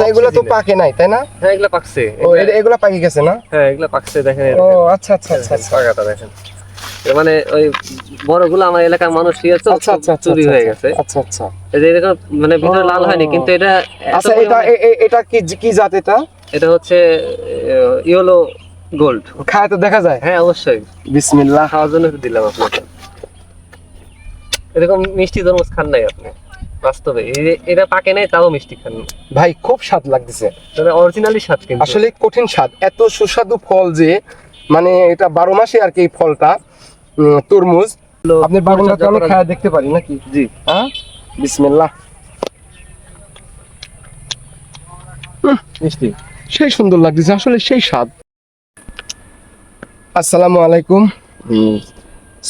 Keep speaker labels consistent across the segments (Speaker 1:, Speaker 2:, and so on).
Speaker 1: আচ্ছা এগুলো তো পাকে নাই তাই না?
Speaker 2: হ্যাঁ এগুলা পাকছে
Speaker 1: ও এগুলো পাকে গেছে না?
Speaker 2: হ্যাঁ এগুলা পাকছে দেখেন
Speaker 1: ও আচ্ছা আচ্ছা আচ্ছা আচ্ছা।
Speaker 2: পাকাটা দেখেন। মানে ওই বড়গুলো আমার এলাকার মানুষ
Speaker 1: আচ্ছা আচ্ছা
Speaker 2: চুরি হয়ে গেছে।
Speaker 1: আচ্ছা আচ্ছা।
Speaker 2: এরকম মানে ভিতরে লাল হয়নি কিন্তু এটা
Speaker 1: আচ্ছা এটা এটা কি কি জাত এটা?
Speaker 2: এটা হচ্ছে ইয়েলো গোল্ড।
Speaker 1: খায় তো দেখা যায়।
Speaker 2: হ্যাঁ অবশ্যই।
Speaker 1: বিসমিল্লাহ।
Speaker 2: খাওয়ার জন্য দিলাম আপনাকে। এরকম মিষ্টি তরমুজ খান নাই আপনি? বাস্তবে। এটা পাকে নাই তাও মিষ্টি খান।
Speaker 1: ভাই খুব স্বাদ লাগতেছে।
Speaker 2: মানে অরিজিনালি স্বাদ কিন্তু।
Speaker 1: আসলে কঠিন স্বাদ। এত সুস্বাদু ফল যে মানে এটা বারো মাসে আর কি ফলটা তরমুজ। আপনার বাগানটাতে আমি খায়া দেখতে পারি নাকি?
Speaker 2: জি।
Speaker 1: হ্যাঁ? বিসমিল্লাহ।
Speaker 2: মিষ্টি।
Speaker 1: সেই সুন্দর লাগতেছে। আসলে সেই স্বাদ। আসসালামু আলাইকুম।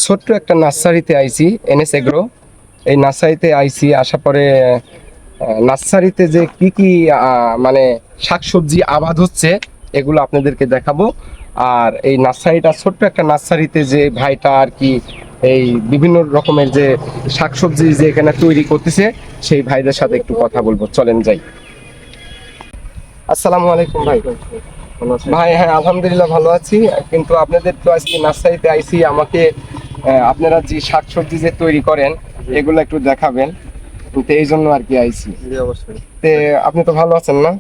Speaker 1: ছোট্ট একটা নার্সারিতে আইছি এনএস এগ্রো। এই নার্সারিতে আইছি আসা পরে নার্সারিতে যে কি কি মানে শাকসবজি আবাদ হচ্ছে, এগুলো আপনাদেরকে দেখাবো। আর এই নার্সারিটা ছোট্ট একটা নার্সারিতে যে ভাইটা আর কি এই বিভিন্ন রকমের যে শাকসবজি যে এখানে তৈরি করতেছে, সেই ভাইদের সাথে একটু কথা বলব। চলেন যাই। আসসালামু আলাইকুম ভাই। ভাই হ্যাঁ আলহামদুলিল্লাহ ভালো আছি। কিন্তু আপনাদের তো আজকে নার্সারিতে আইসি আমাকে আপনারা যে শাকসবজি যে তৈরি করেন এগুলো একটু দেখাবেন। তো এই জন্য আর কি
Speaker 2: আইছি।
Speaker 1: তে আপনি তো ভালো আছেন না?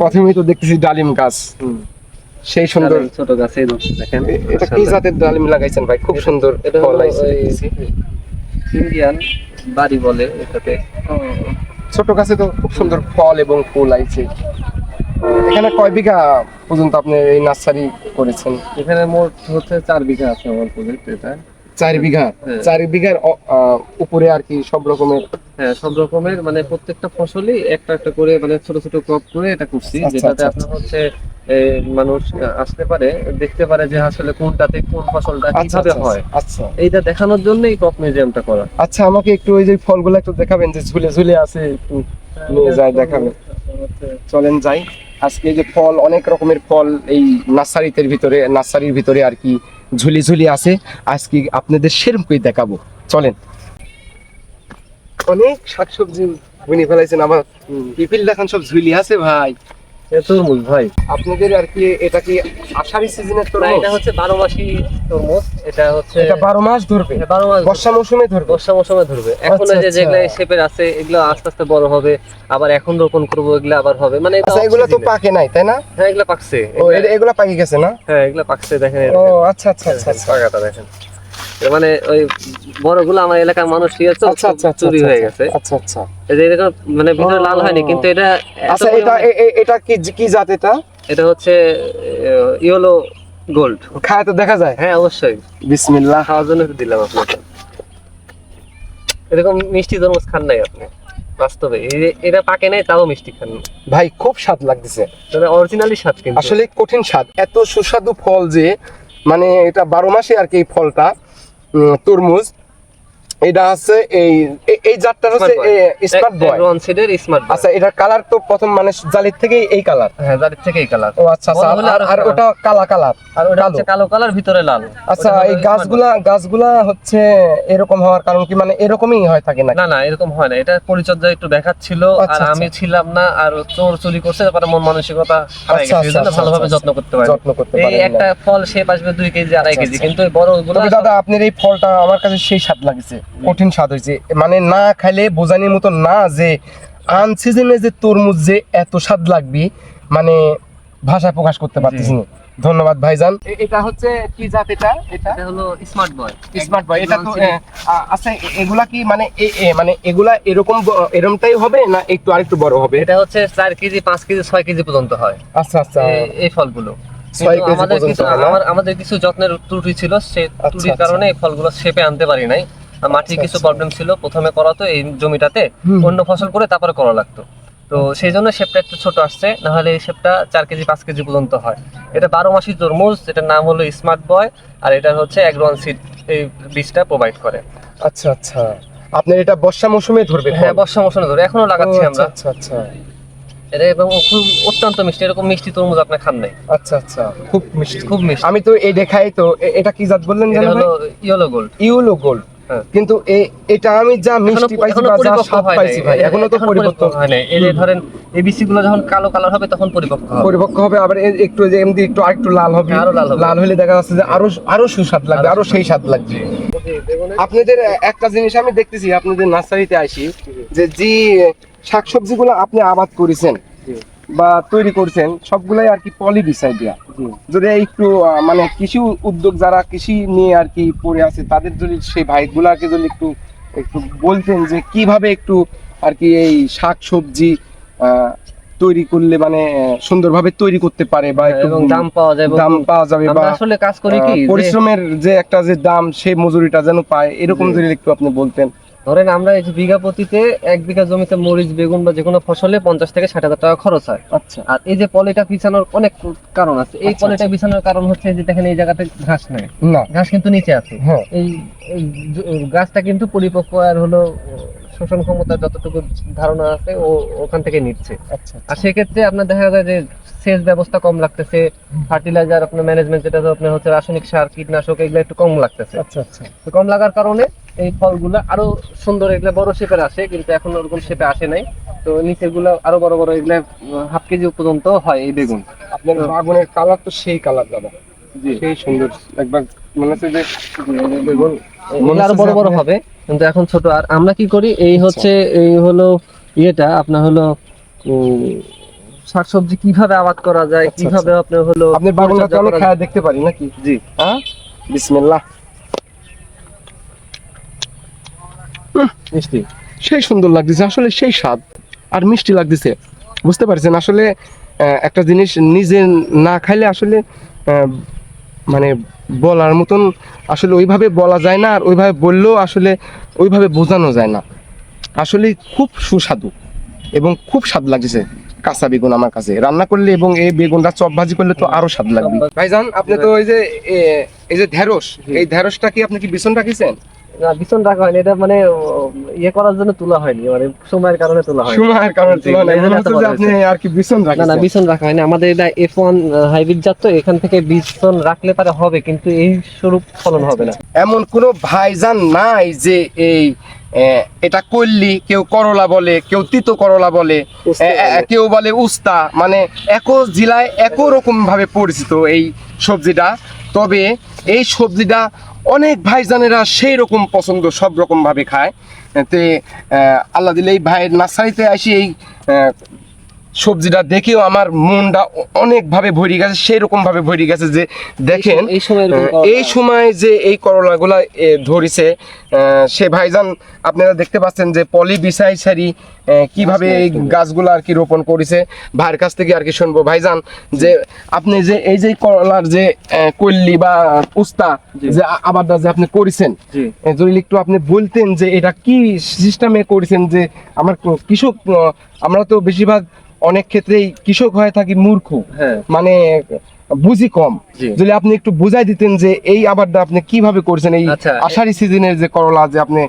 Speaker 1: প্রথমেই তো দেখতেছি ডালিম গাছ।
Speaker 2: হুম।
Speaker 1: সেই সুন্দর
Speaker 2: ছোট গাছে দেখেন।
Speaker 1: এটা কি জাতের ডালিম লাগাইছেন ভাই? খুব সুন্দর
Speaker 2: এটা
Speaker 1: ফল আইছে।
Speaker 2: ইন্ডিয়ান বাড়ি বলে এটাতে
Speaker 1: ছোট গাছে তো খুব সুন্দর ফল এবং ফুল আইছে। এখানে কয় বিঘা পর্যন্ত আপনি এই নার্সারি করেছেন?
Speaker 2: এখানে মোট হচ্ছে চার বিঘা আছে আমার প্রজেক্ট এটা
Speaker 1: চার বিঘা
Speaker 2: হ্যাঁ।
Speaker 1: চার বিঘার উপরে আর কি সব রকমের?
Speaker 2: হ্যাঁ সব রকমের মানে প্রত্যেকটা ফসলই একটা একটা করে মানে ছোট ছোট ক্রপ করে এটা করছি।
Speaker 1: আচ্ছা,
Speaker 2: যেটাতে
Speaker 1: আচ্ছা,
Speaker 2: আপনার হচ্ছে মানুষ আসতে পারে দেখতে পারে যে আসলে কোনটাতে কোন ফসলটা
Speaker 1: আচ্ছা
Speaker 2: কীভাবে হয়।
Speaker 1: আচ্ছা।
Speaker 2: এইটা দেখানোর জন্যই ক্রপ মিউজিয়ামটা করা।
Speaker 1: আচ্ছা আমাকে একটু ওই যে ফলগুলো একটু দেখাবেন যে ঝুলে ঝুলে আছে একটু নিয়ে যায় দেখাবেন। চলেন যাই। আজকে এই যে ফল অনেক রকমের ফল এই নার্সারিতে ভিতরে নার্সারির ভিতরে আর কি ঝুলি ঝুলি আছে। আজকে আপনাদের সেরকমই দেখাবো। চলেন। অনেক শাকসবজি বুনি ফেলাইছেন আমার। পিপিল দেখান সব ঝুলি আছে ভাই।
Speaker 2: এ তরমুজ ভাই।
Speaker 1: আপনাদের আর কি এটা কি আষাঢ়ি সিজনের তরমুজ?
Speaker 2: এটা হচ্ছে বারো মাসি তরমুজ। এটা হচ্ছে
Speaker 1: এটা বারো মাস ধরবে?
Speaker 2: এটা বারো মাস
Speaker 1: বর্ষা মৌসুমে ধরবে?
Speaker 2: বর্ষা মৌসুমে ধরবে। এখন
Speaker 1: আচ্ছা,
Speaker 2: যে
Speaker 1: আচ্ছা।
Speaker 2: যেগুলো শেপের আছে এগুলো আস্তে আস্তে বড় হবে। আবার এখন রোপণ করব এগুলো আবার হবে। মানে এটা
Speaker 1: আচ্ছা এগুলো তো পাকে নাই তাই না?
Speaker 2: হ্যাঁ এগুলো পাকছে।
Speaker 1: ও এগুলো পাকে গেছে না?
Speaker 2: হ্যাঁ এগুলো পাকছে দেখেন।
Speaker 1: ও আচ্ছা আচ্ছা আচ্ছা আচ্ছা।
Speaker 2: পাকাটা দেখেন। মানে ওই বড়গুলো আমার এলাকার মানুষ নিয়ে তো
Speaker 1: আচ্ছা আচ্ছা আচ্ছা,
Speaker 2: চুরি হয়ে গেছে।
Speaker 1: আচ্ছা আচ্ছা
Speaker 2: এই যে এরকম মানে ভিতরে লাল হয়নি কিন্তু এটা
Speaker 1: আচ্ছা এটা এটা কি কি জাত এটা?
Speaker 2: এটা হচ্ছে ইয়েলো গোল্ড।
Speaker 1: খায় তো দেখা যায়।
Speaker 2: হ্যাঁ অবশ্যই।
Speaker 1: বিসমিল্লাহ।
Speaker 2: খাওয়ার জন্য দিলাম আপনাকে। এরকম মিষ্টি তরমুজ খান নাই আপনি বাস্তবে। এটা পাকে নাই তাও মিষ্টি খান
Speaker 1: ভাই খুব স্বাদ লাগতেছে।
Speaker 2: মানে অরিজিনালি স্বাদ কিন্তু।
Speaker 1: আসলে কঠিন স্বাদ। এত সুস্বাদু ফল যে মানে এটা বারো মাসে আর কি এই ফলটা তরমুজ এটা হচ্ছে এই এ- এই জাতটা হচ্ছে স্মার্ট বয়
Speaker 2: রন সিডের স্মার্ট
Speaker 1: আচ্ছা এটার কালার তো প্রথম মানে জালির থেকেই এই কালার
Speaker 2: হ্যাঁ যাদের থেকে এই কালার
Speaker 1: ও আচ্ছা আচ্ছা আর- আর ওটা কালা কালার
Speaker 2: আর ওটা হচ্ছে কালো। কালার ভিতরে লাল।
Speaker 1: আচ্ছা এই গাছগুলা গাছগুলা হচ্ছে এরকম হওয়ার কারণ কি? মানে এরকমই হয় থাকে না
Speaker 2: না না এরকম হয় না। এটা পরিচর্যা একটু দেখাচ্ছিল আর
Speaker 1: আচ্ছা, আচ্ছা।
Speaker 2: আমি ছিলাম না আর চোর চুরি করছে তারপরে মন মানসিকতা হারাই গেছে। ভালোভাবে যত্ন করতে পারি
Speaker 1: যত্ন করতে
Speaker 2: এই একটা ফল শেপ আসবে দুই কেজি আড়াই কেজি। কিন্তু এই বড়গুলো
Speaker 1: তবে দাদা আপনার এই ফলটা আমার কাছে সেই স্বাদ লাগছে। কঠিন স্বাদ হয়েছে। মানে না খাইলে বোঝানির মতো না যে আন সিজনে যে তরমুজ যে এত স্বাদ লাগবে মানে ভাষায় প্রকাশ করতে পারতেছি না। ধন্যবাদ ভাইজান। এটা হচ্ছে কি জাত এটা? এটা?
Speaker 2: হলো স্মার্ট বয়
Speaker 1: স্মার্ট বয় এটা তো আচ্ছা এগুলা কি মানে এ- এ- মানে এগুলা এরকম এরকমটাই হবে না একটু আরেকটু বড় হবে?
Speaker 2: এটা হচ্ছে চার কেজি পাঁচ কেজি ছয় কেজি পর্যন্ত হয়।
Speaker 1: আচ্ছা আচ্ছা।
Speaker 2: এই- ফলগুলো। আমাদের কিছু আমার আমাদের কিছু যত্নের ত্রুটি ছিল সেই ত্রুটির
Speaker 1: আচ্ছা।
Speaker 2: কারণে এই ফলগুলো শেপে আনতে পারি নাই। মাটির
Speaker 1: আচ্ছা,
Speaker 2: কিছু
Speaker 1: আচ্ছা।
Speaker 2: প্রবলেম ছিল। প্রথমে করা তো এই জমিটাতে অন্য ফসল করে তারপরে করা লাগতো। তো সেই জন্য শেপটা একটু ছোট আসছে নাহলে এই শেপটা চার কেজি পাঁচ কেজি পর্যন্ত হয়। এটা বারো মাসি তরমুজ এটার নাম হলো স্মার্ট বয় আর এটা হচ্ছে অ্যাগ্রন সিড এই বীজটা প্রোভাইড করে।
Speaker 1: আচ্ছা আচ্ছা। আপনার এটা বর্ষা মৌসুমে ধরবে
Speaker 2: হ্যাঁ বর্ষা মৌসুমে ধরে এখনও লাগাচ্ছি আমরা।
Speaker 1: আচ্ছা আচ্ছা আচ্ছা।
Speaker 2: এটা এবং খুব অত্যন্ত মিষ্টি এরকম মিষ্টি তরমুজ আপনি খান নাই।
Speaker 1: আচ্ছা আচ্ছা। খুব মিষ্টি।
Speaker 2: খুব মিষ্টি।
Speaker 1: আমি তো এই দেখাই তো এটা কি জাত বললেন
Speaker 2: এটা
Speaker 1: জানো
Speaker 2: হলো ইয়েলো গোল্ড
Speaker 1: ইউলো গোল্ড। কিন্তু এটা আমি যা মিষ্টি পাইছি বা যা স্বাদ পাইছি ভাই এখনও তো
Speaker 2: হয় নাই। এই যে ধরেন এবিসি গুলো যখন কালো কালার হবে তখন পরিপক্ক হবে।
Speaker 1: পরিপক্ক হবে আবার একটু যে এমনি একটু আরেকটু লাল হবে।
Speaker 2: আরও লাল হবে।
Speaker 1: লাল হলে দেখা যাচ্ছে যে আরও আরও সুস্বাদ লাগবে আরও সেই স্বাদ লাগবে। আপনাদের একটা জিনিস আমি দেখতেছি আপনাদের নার্সারিতে আসি যে যে শাকসবজিগুলো আপনি আবাদ করেছেন। বা তৈরি করছেন সবগুলাই আর কি পলি বিসাই দেয়া। যদি একটু মানে কৃষি উদ্যোগ যারা কৃষি নিয়ে আর কি পড়ে আছে তাদের যদি সেই ভাইগুলাকে যদি একটু একটু বলতেন যে কীভাবে একটু আর কি এই শাক সবজি তৈরি করলে মানে সুন্দরভাবে তৈরি করতে পারে বা
Speaker 2: এবং দাম পাওয়া যায় এবং
Speaker 1: দাম পাওয়া যাবে বা
Speaker 2: আসলে কাজ করি কি
Speaker 1: পরিশ্রমের যে একটা যে দাম সেই মজুরিটা যেন পায় এরকম যদি একটু আপনি বলতেন।
Speaker 2: ধরেন আমরা এই যে বিঘা প্রতিতে এক বিঘা জমিতে মরিচ বেগুন বা যে কোনো ফসলে পঞ্চাশ থেকে ষাট হাজার টাকা খরচ হয়।
Speaker 1: আচ্ছা।
Speaker 2: আর এই যে পলিটা বিছানোর অনেক কারণ আছে। এই
Speaker 1: আচ্ছা,
Speaker 2: পলিটা
Speaker 1: আচ্ছা।
Speaker 2: বিছানোর কারণ হচ্ছে যে দেখেন এই জায়গাতে ঘাস নাই।
Speaker 1: না।
Speaker 2: ঘাস কিন্তু নিচে আছে।
Speaker 1: হ্যাঁ।
Speaker 2: এই এই গাছটা কিন্তু পরিপক্ক আর হলো শোষণ ক্ষমতা যতটুকু ধারণা আছে ও ওখান থেকে নিচ্ছে।
Speaker 1: আচ্ছা।
Speaker 2: আর সেক্ষেত্রে আপনার দেখা যায় যে সেচ ব্যবস্থা কম লাগতেছে ফার্টিলাইজার আপনার ম্যানেজমেন্ট যেটা আপনার হচ্ছে রাসায়নিক সার কীটনাশক এগুলো একটু কম লাগতেছে।
Speaker 1: আচ্ছা আচ্ছা।
Speaker 2: তো কম লাগার কারণে এই ফলগুলো আরও সুন্দর এগুলো বড় শেপের আসে কিন্তু এখন ওরকম শেপে আসে নাই। তো নিচেরগুলো আরও বড় বড় এগুলো হাফ কেজি পর্যন্ত হয় এই বেগুন।
Speaker 1: আপনার বাগুনের কালার তো সেই কালার দাদা। সেই সুন্দর। একবার মনে হচ্ছে যে বেগুন
Speaker 2: আরও বড় বড় হবে কিন্তু এখন ছোট। আর আমরা কি করি এই হচ্ছে এই হলো ইয়েটা আপনার হলো শাকসবজি কীভাবে আবাদ করা যায়?
Speaker 1: আচ্ছা,
Speaker 2: কীভাবে আপনার হলো
Speaker 1: বাগুনটা
Speaker 2: পরিচর্যা
Speaker 1: আমি
Speaker 2: করা
Speaker 1: দেখতে পারি নাকি?
Speaker 2: জি।
Speaker 1: হ্যাঁ? বিসমিল্লাহ।
Speaker 2: মিষ্টি।
Speaker 1: সেই সুন্দর লাগতেছে। আসলে সেই স্বাদ। আর মিষ্টি লাগতেছে। বুঝতে পারছেন? আসলে একটা জিনিস নিজে না খাইলে আসলে আহ, মানে বলার মতন আসলে ওইভাবে বলা যায় না। আর ওইভাবে বললেও আসলে ওইভাবে বোঝানো যায় না। আসলে খুব সুস্বাদু এবং খুব স্বাদ লাগছে কাঁচা বেগুন আমার কাছে। রান্না করলে এবং এই বেগুনটা চপ ভাজি করলে তো আরও স্বাদ লাগবে। ভাইজান, আপনি তো ওই যে এই যে ঢেঁড়স, এই ঢেঁড়সটা কি আপনি কি বিছন রাখিছেন
Speaker 2: না বিছন রাখা হয়নি। এটা মানে ইয়ে করার জন্য তোলা হয়নি মানে সময়ের কারণে তোলা হয়
Speaker 1: সময়ের কারণে মনে হচ্ছে যে আপনি আর কি বিছন
Speaker 2: না না
Speaker 1: রাখছেন
Speaker 2: বিছন রাখা হয়নি। আমাদের এটা হাইব্রিড জাত তো এখান থেকে বিছন রাখলে পারে হবে কিন্তু এই স্বরূপ ফলন হবে না।
Speaker 1: এমন কোনো ভাইজান নাই যে এই এটা কল্লি কেউ করলা বলে কেউ তিতো করলা বলে। কেউ বলে উস্তা মানে একো জেলায় একো রকম ভাবে পরিচিত এই সবজিটা। তবে এই সবজিটা অনেক ভাইজানেরা সেই রকম পছন্দ, সব রকমভাবে খায়। তে আল্লাহ দিলে এই ভাইয়ের নার্সারিতে আসি, এই সবজিটা দেখেও আমার মনটা অনেকভাবে ভরে গেছে সেই রকম ভাবে ভরে গেছে যে দেখেন
Speaker 2: এই সময়
Speaker 1: যে এই করলাগুলা ধরিছে সে ভাইজান আপনারা দেখতে পাচ্ছেন যে পলি বিসাই সারি কীভাবে এই গাছগুলো আর কি রোপণ করেছে ভাইয়ের কাছ থেকে আর কি শুনব। ভাইজান যে আপনি যে এই যে করলার যে কল্লি বা উস্তা যে আবাদটা যে আপনি করেছেন যদি একটু আপনি বলতেন যে এটা কি সিস্টেমে করেছেন যে আমার কৃষক আমরা তো বেশিরভাগ অনেক ক্ষেত্রেই কৃষক হয়ে থাকি মূর্খ।
Speaker 2: হ্যাঁ।
Speaker 1: মানে বুঝি কম। যদি আপনি একটু বুঝাই দিতেন যে এই আবারটা আপনি কীভাবে করছেন এই
Speaker 2: আচ্ছা,
Speaker 1: আষাঢ়ি সিজনের যে করলা যে আপনি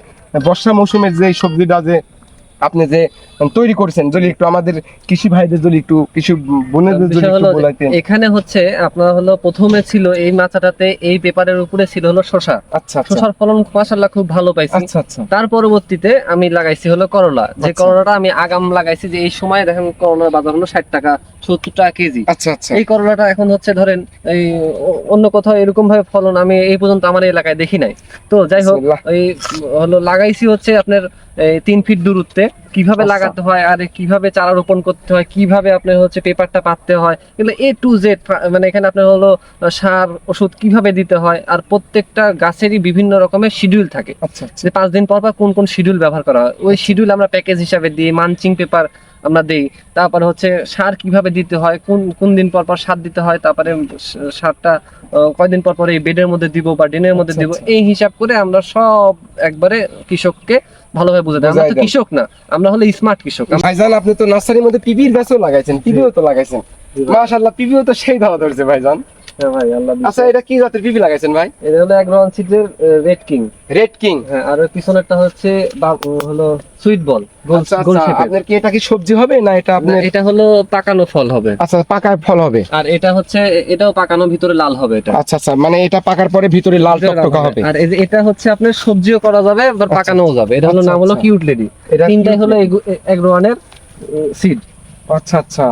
Speaker 1: বর্ষা মৌসুমের যে সবজিটা যে আপনি যে তৈরি করছেন যদি একটু আমাদের কৃষি ভাইদের যদি একটু কৃষি বোনেদের যদি একটু
Speaker 2: হলো
Speaker 1: বলাইতেন।
Speaker 2: এখানে হচ্ছে আপনার হলো প্রথমে ছিল এই মাচাটাতে এই পেপারের উপরে ছিল হলো শশা
Speaker 1: আচ্ছা আচ্ছা।
Speaker 2: শশার ফলন মাশাআল্লাহ খুব ভালো পাইছি।
Speaker 1: আচ্ছা আচ্ছা।
Speaker 2: তার পরবর্তীতে আমি লাগাইছি হলো করলা। যে
Speaker 1: আচ্ছা।
Speaker 2: করলাটা আমি আগাম লাগাইছি যে এই সময় দেখেন করলার বাজার হলো ষাট টাকা সত্তর টাকা কেজি।
Speaker 1: আচ্ছা আচ্ছা।
Speaker 2: এই করলাটা এখন হচ্ছে ধরেন এই অন্য কোথাও এরকম ভাবে ফলন আমি এই পর্যন্ত আমার এলাকায় দেখি নাই। তো যাই হোক এই হলো লাগাইছি হচ্ছে আপনার তিন ফিট দূরত্বে। কীভাবে
Speaker 1: আচ্ছা।
Speaker 2: লাগাতে হয় আর কীভাবে চারা রোপণ করতে হয় কীভাবে আপনার হচ্ছে পেপারটা পাততে হয় এগুলো এ টু জেড মানে এখানে আপনার হলো সার ওষুধ কীভাবে দিতে হয় আর প্রত্যেকটা গাছেরই বিভিন্ন রকমের শিডিউল থাকে।
Speaker 1: আচ্ছা আচ্ছা।
Speaker 2: যে পাঁচ দিন পর পর কোন কোন শিডিউল ব্যবহার করা হয়। ওই শিডিউল আমরা প্যাকেজ হিসাবে দিই মানচিং পেপার আমরা দেই। তারপরে হচ্ছে সার কীভাবে দিতে হয় কোন কোন দিন পর পর সার দিতে হয় তারপরে সারটা কয়দিন পর পর এই বেডের মধ্যে দিব বা ডিনের মধ্যে
Speaker 1: আচ্ছা,
Speaker 2: দিব
Speaker 1: আচ্ছা।
Speaker 2: এই হিসাব করে আমরা সব একবারে কৃষককে ভালোভাবে বুঝে দেয় আমরা তো কৃষক না আমরা হলে স্মার্ট কৃষক।
Speaker 1: ভাইজান আপনি তো নার্সারির মধ্যে পিবির গাছও লাগাইছেন পিবিও তো লাগাইছেন। মাশাআল্লাহ পিবিও তো সেই ধাওয়া ধরছে ভাইজান।
Speaker 2: হ্যাঁ ভাই আল্লাহ
Speaker 1: আচ্ছা এটা কি জাতের পিপি লাগাইছেন ভাই?
Speaker 2: এটা হলো এগ্রোয়ান সিডের রেড কিং
Speaker 1: রেড কিং
Speaker 2: হ্যাঁ আর পিছনেরটা হচ্ছে হলো সুইট বল গোল
Speaker 1: আচ্ছা
Speaker 2: গোল
Speaker 1: আচ্ছা
Speaker 2: শেপের
Speaker 1: আপনার কি এটা কি সবজি হবে না এটা আপনার
Speaker 2: এটা হলো পাকানো ফল হবে।
Speaker 1: আচ্ছা পাকায় ফল হবে।
Speaker 2: আর এটা হচ্ছে এটাও পাকানো ভিতরে লাল হবে এটা।
Speaker 1: আচ্ছা আচ্ছা মানে এটা পাকার পরে ভিতরে লাল টকটকা হবে।
Speaker 2: আর এটা হচ্ছে আপনার সবজিও করা যাবে আবার পাকানোও যাবে। এটা হলো
Speaker 1: আচ্ছা,
Speaker 2: নাম হলো
Speaker 1: আচ্ছা।
Speaker 2: কিউট লেডি
Speaker 1: এটা
Speaker 2: তিনটাই হলো এগ্রোয়ানের সিড
Speaker 1: আচ্ছা আচ্ছা।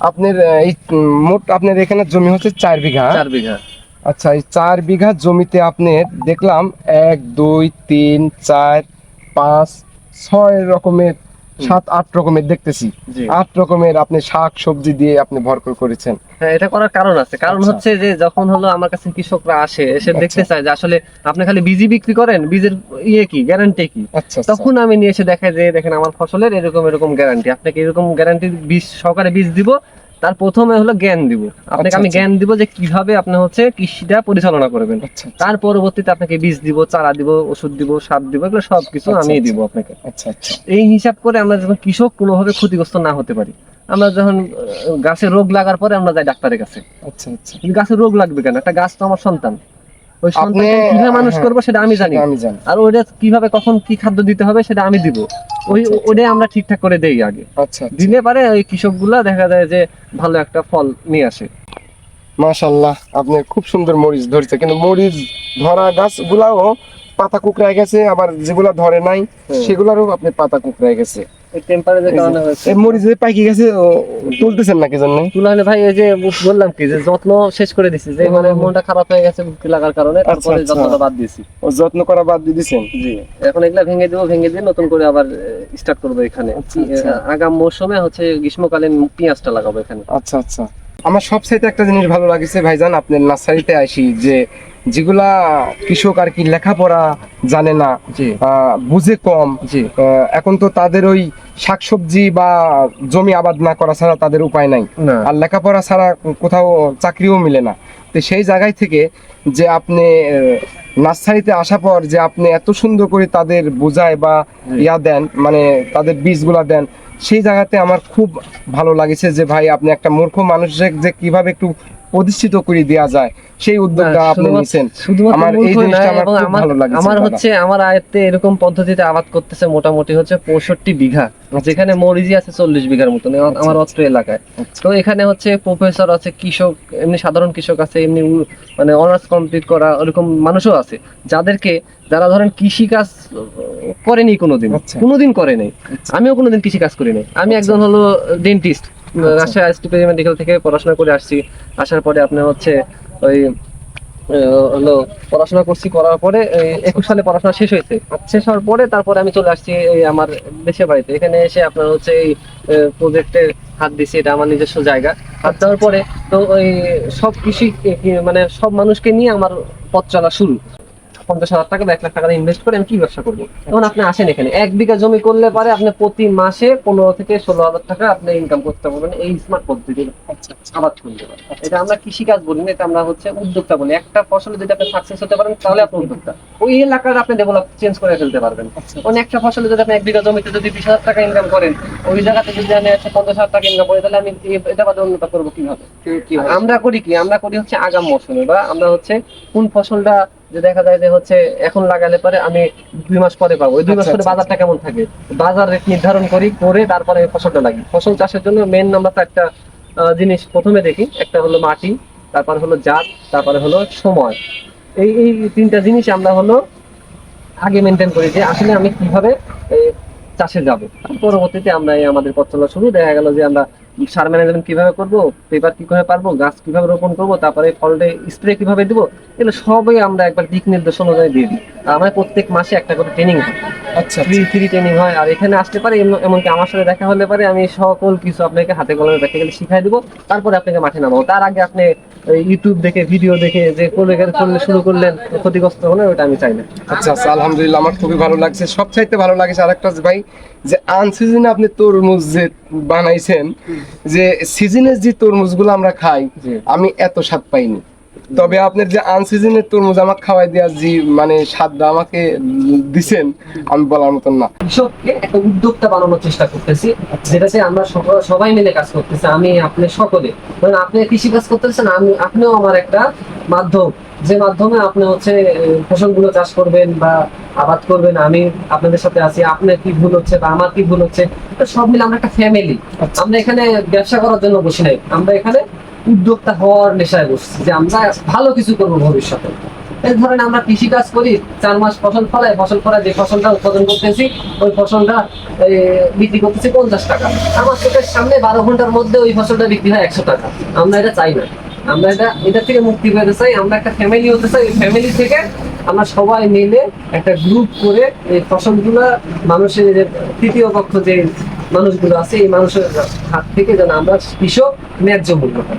Speaker 1: আপনার এই মোট আপনার এখানে জমি হচ্ছে চার বিঘা।
Speaker 2: চার বিঘা।
Speaker 1: আচ্ছা এই চার বিঘা জমিতে আপনি দেখলাম এক দুই তিন চার পাঁচ ছয় রকমের সাত আট রকমের দেখতেছি আট রকমের আপনি শাক সবজি দিয়ে আপনি ভরপুর করেছেন
Speaker 2: হ্যাঁ এটা করার কারণ আছে কারণ
Speaker 1: আচ্ছা।
Speaker 2: হচ্ছে যে যখন হলো আমার কাছে কৃষকরা আসে এসে
Speaker 1: আচ্ছা।
Speaker 2: দেখতে চায় যে আসলে আপনি খালি বীজই বিক্রি করেন বীজের ইয়ে কি গ্যারান্টি কি
Speaker 1: আচ্ছা আচ্ছা।
Speaker 2: তখন আমি নিয়ে এসে দেখাই যে দেখেন আমার ফসলের এরকম এরকম গ্যারান্টি আপনাকে এরকম গ্যারান্টি বীজ সহকারে বীজ দিব তার প্রথমে হলো জ্ঞান দিব। আপনাকে
Speaker 1: আচ্ছা,
Speaker 2: আমি
Speaker 1: আচ্ছা।
Speaker 2: জ্ঞান দিব যে কীভাবে আপনি হচ্ছে কৃষিটা পরিচালনা করবেন।
Speaker 1: আচ্ছা
Speaker 2: তার পরবর্তীতে আপনাকে বীজ দিব চারা দিব ওষুধ দিব সার দিব এগুলো সব কিছু
Speaker 1: আচ্ছা,
Speaker 2: আমি। দিব আপনাকে।
Speaker 1: আচ্ছা আচ্ছা।
Speaker 2: এই হিসাব করে আমরা যখন কৃষক কোনোভাবে ক্ষতিগ্রস্ত না হতে পারি আমরা যখন গাছে রোগ লাগার পরে আমরা যাই ডাক্তারের কাছে।
Speaker 1: আচ্ছা আচ্ছা।
Speaker 2: গাছে রোগ লাগবে কেন? একটা গাছ তো আমার সন্তান। ওই সন্তানকে কীভাবে মানুষ
Speaker 1: হ্যাঁ,
Speaker 2: করব সেটা আমি জানি। আর ওইটা কীভাবে কখন কি খাদ্য দিতে হবে সেটা আমি দিব। ওই
Speaker 1: আচ্ছা, আচ্ছা।
Speaker 2: ওটাই আমরা ঠিকঠাক করে দেই আগে।
Speaker 1: আচ্ছা আচ্ছা।
Speaker 2: দিলে পারে ওই কৃষকগুলা দেখা যায় যে ভালো একটা ফল নিয়ে আসে।
Speaker 1: মাশাল্লাহ আপনি খুব সুন্দর মরিচ ধরছে। কিন্তু মরিচ ধরা গাছগুলাও পাতা কুকড়ায় গেছে আবার যেগুলা ধরে নাই সেগুলারও আপনি পাতা কুকড়ায় গেছে।
Speaker 2: এই টেম্পারেচার কারণে হয়েছে।
Speaker 1: এই মরিচ যে পাইকি গেছে তুলতেছেন নাকি জন্য
Speaker 2: তুলা ভাই এই যে বললাম কি যে যত্ন শেষ করে দিছি যে মানে মনটা খারাপ হয়ে গেছে লাগার কারণে তারপরে
Speaker 1: আচ্ছা।
Speaker 2: যত্নটা বাদ দিছি
Speaker 1: ও যত্ন করা বাদ দিয়ে দিছেন?
Speaker 2: জি এখন এগুলা ভেঙে দিব ভেঙে দিয়ে নতুন করে আবার স্টার্ট করব এখানে।
Speaker 1: আচ্ছা, আচ্ছা।
Speaker 2: আগাম মৌসুমে হচ্ছে গ্রীষ্মকালীন পেঁয়াজটা লাগাবো এখানে।
Speaker 1: আচ্ছা আচ্ছা। আমার সবচাইতে একটা জিনিস ভালো লাগছে ভাইজান আপনার নার্সারিতে আসি যে যেগুলা কৃষক আর কি লেখাপড়া জানে না বুঝে কম এখন তো তাদের ওই শাকসবজি বা জমি আবাদ না করা ছাড়া তাদের উপায় নাই। আর লেখাপড়া ছাড়া কোথাও চাকরিও মিলে না। তো সেই জায়গায় থেকে যে আপনি নার্সারিতে আসা পর যে আপনি এত সুন্দর করে তাদের বোঝায় বা ইয়া দেন মানে তাদের বীজগুলা দেন সেই জায়গাতে আমার খুব ভালো লাগেছে যে ভাই আপনি একটা মূর্খ মানুষের যে কীভাবে একটু প্রতিষ্ঠিত করে দেওয়া যায়। সেই উদ্যোগটা আপনি নিছেন। আমার এই জিনিসটা আমার খুব ভালো লাগছে
Speaker 2: আমার হচ্ছে আমার আয়ত্তে এরকম পদ্ধতিতে আবাদ করতেছে মোটামুটি হচ্ছে পঁয়ষট্টি বিঘা যেখানে মরিচি আছে চল্লিশ বিঘার মতন
Speaker 1: আচ্ছা,
Speaker 2: আমার অত্র এলাকায়।
Speaker 1: আচ্ছা।
Speaker 2: তো এখানে হচ্ছে প্রফেসর আছে কৃষক এমনি সাধারণ কৃষক আছে এমনি মানে অনার্স কমপ্লিট করা ওরকম মানুষও আছে যাদেরকে যারা ধরেন কৃষি কাজ করেনি কোনোদিন।
Speaker 1: আচ্ছা।
Speaker 2: কোনোদিন করে নাই। আমিও কোনোদিন কৃষি কাজ করি নাই। আমি
Speaker 1: আচ্ছা।
Speaker 2: একজন হলো ডেন্টিস্ট রাজশাহী আইসটিপি মেডিকেল থেকে পড়াশোনা করে আসছি। আসার পরে আপনার হচ্ছে ওই হলো পড়াশোনা করছি, করার পরে একুশ সালে পড়াশোনা শেষ হয়েছে। শেষ হওয়ার পরে তারপরে আমি চলে আসছি এই আমার দেশের বাড়িতে। এখানে এসে আপনার হচ্ছে এই প্রজেক্টে হাত দিছি, এটা আমার নিজস্ব জায়গা। হাত দেওয়ার পরে তো ওই সব কৃষি মানে সব মানুষকে নিয়ে আমার পথ চলা শুরু। পঞ্চাশ হাজার টাকা বা এক লাখ টাকা ইনভেস্ট করে আমি কি ব্যবসা করব? তখন আপনি আসেন এখানে। এক বিঘা জমি করলে পারে আপনি প্রতি মাসে পনেরো থেকে ষোলো হাজার টাকা আপনি ইনকাম করতে পারবেন এই স্মার্ট পদ্ধতি। আবাদ করতে পারেন এটা আমরা কৃষি কাজ বলি না এটা আমরা হচ্ছে উদ্যোক্তা বলি। একটা ফসলে যদি আপনি সাকসেস হতে পারেন তাহলে আপনি উদ্যোক্তা। ওই এলাকার আপনি ডেভেলপ চেঞ্জ করে ফেলতে পারবেন। অনেক একটা ফসলে যদি আপনি এক বিঘা জমিতে যদি বিশ হাজার টাকা ইনকাম করেন ওই জায়গাতে যদি আমি একটা পঞ্চাশ হাজার টাকা ইনকাম করি তাহলে আমি এটা বাদে অন্যটা করব কীভাবে? আমরা করি কি? আমরা করি হচ্ছে আগাম মৌসুমে বা আমরা হচ্ছে কোন ফসলটা যে দেখা যায় যে হচ্ছে এখন লাগালে পরে আমি দুই মাস পরে পাবো। দুই মাস
Speaker 1: আচ্ছা,
Speaker 2: পরে
Speaker 1: আচ্ছা,
Speaker 2: বাজারটা কেমন থাকে? বাজার রেট নির্ধারণ করি করে তারপরে ফসলটা লাগি। ফসল চাষের জন্য মেন আমরা তো একটা জিনিস প্রথমে দেখি। একটা হলো মাটি তারপরে হলো জাত তারপরে হলো সময়। এই এই তিনটা জিনিস আমরা হলো আগে মেনটেন করি যে আসলে আমি কীভাবে চাষে যাব। পরবর্তীতে আমরা এই আমাদের পথ চলা শুরু। দেখা গেল যে আমরা সার ম্যানেজমেন্ট কীভাবে করব পেপার কীভাবে পারব গাছ কীভাবে রোপণ করব তারপরে ফলটে স্প্রে কীভাবে দিব এগুলো সবই আমরা একবার দিক নির্দেশ অনুযায়ী দিয়ে দিই। আমরা আমার প্রত্যেক মাসে একটা করে ট্রেনিং হয়।
Speaker 1: আচ্ছা
Speaker 2: ফ্রি ফ্রি ট্রেনিং হয়। আর এখানে আসতে পারে এমনকি আমার সাথে দেখা হলে পারে আমি সকল কিছু আপনাকে হাতে কলমে প্র্যাকটিক্যালি শিখাই দেবো তারপরে আপনাকে মাঠে নামাবো। তার আগে আপনি ইউটিউব দেখে ভিডিও দেখে যে করলে করলে শুরু করলেন ক্ষতিগ্রস্ত হলে ওটা আমি চাই না।
Speaker 1: আচ্ছা আচ্ছা আলহামদুলিল্লাহ আমার খুবই ভালো লাগছে। সব চাইতে ভালো লাগছে আরেকটা একটা ভাই যে আনসিজনে আপনি তরমুজ যে বানাইছেন যে সিজনের যে তরমুজগুলো আমরা খাই। আমি এত স্বাদ পাইনি। তবে আপনার যে আনসিজনের তরমুজ আমাকে খাওয়াই দেওয়ার যে মানে স্বাদটা আমাকে দিছেন আমি বলার মতন না।
Speaker 2: কৃষককে একটা উদ্যোক্তা বানানোর চেষ্টা করতেছি যেটা যেটাতে আমরা সব- সবাই মিলে কাজ করতেছি আমি আপনি সকলে। কারণ আপনি কৃষি কাজ করতেছেন আমি আপনিও আমার একটা মাধ্যম। যে মাধ্যমে আপনি হচ্ছে ফসলগুলো চাষ করবেন বা আবাদ করবেন আমি আপনাদের সাথে আছি আপনার কি ভুল হচ্ছে বা আমার কি ভুল হচ্ছে তো সব মিলে আমরা একটা ফ্যামিলি আমরা এখানে ব্যবসা করার জন্য বসি নাই। আমরা এখানে উদ্যোক্তা হওয়ার নেশায় বসছি যে আমরা ভালো কিছু করব ভবিষ্যতে। এই ধরেন আমরা কৃষি কাজ করি, চার মাস ফসল ফলাই ফসল ফলাই যে ফসলটা উৎপাদন করতেছি, ওই ফসলটা বিক্রি করতেছি পঞ্চাশ টাকা। আমার চোখের সামনে বারো ঘণ্টার মধ্যে ওই ফসলটা বিক্রি হয় একশো টাকা। আমরা এটা চাই না। আমরা এটা এটা থেকে মুক্তি পেতে চাই। আমরা একটা ফ্যামিলি হতে চাই। ফ্যামিলি থেকে আমরা সবাই মিলে একটা গ্রুপ করে এই ফসলগুলো মানুষের যে তৃতীয় পক্ষ যে মানুষগুলো আছে, এই মানুষের হাত থেকে যেন আমরা কৃষক ন্যায্য মূল্য পাই।